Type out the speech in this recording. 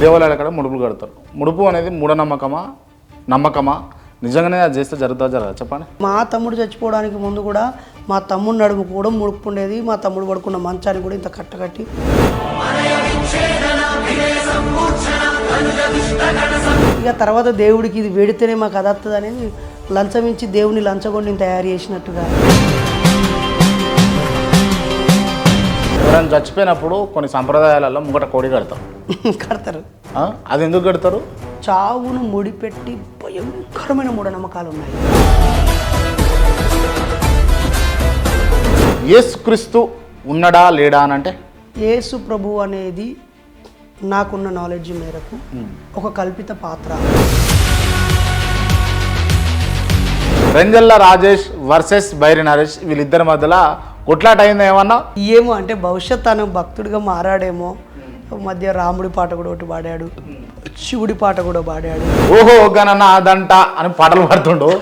దేవాలయాల కాడ ముడుపులు కడతారు. ముడుపు అనేది మూఢనమ్మకమా? నమ్మకమా? నిజంగానే అది చేస్తే జరుగుతా జరగదు? చెప్పండి. మా తమ్ముడు చచ్చిపోవడానికి ముందు కూడా మా తమ్ముడు నడుము కూడా ముడుపు ఉండేది మా తమ్ముడు పడుకున్న మంచాన్ని కూడా ఇంత కట్టకట్టి ఇక తర్వాత దేవుడికి ఇది వెడితేనే మాకు అదత్తది అనేది లంచం ఇచ్చి దేవుని లంచగొండిని తయారు చేసినట్టుగా. ఎవరైనా చచ్చిపోయినప్పుడు కొన్ని సంప్రదాయాలలో ముంగట కోడి కడతాం. కడతారు? అది ఎందుకు కడతారు? చావును ముడిపెట్టి భయంకరమైన మూఢనమ్మకాలు ఉన్నాయి యేసుక్రీస్తు ఉన్నడా లేడా అని అంటే? యేసు ప్రభు అనేది నాకున్న నాలెడ్జ్ మేరకు ఒక కల్పిత పాత్ర. రెంజల్ల రాజేష్ వర్సెస్ బైరి నరేష్ వీళ్ళిద్దరి మధ్యలో కొట్లాట అయింది ఏమన్నా ఏమో అంటే భవిష్యత్ తను భక్తుడిగా మారాడేమో. మధ్య రాముడి పాట కూడా ఒకటి పాడాడు. శివుడి పాట కూడా పాడాడు. ఓహో గణనాదంట అని పాటలు పాడుతుండు.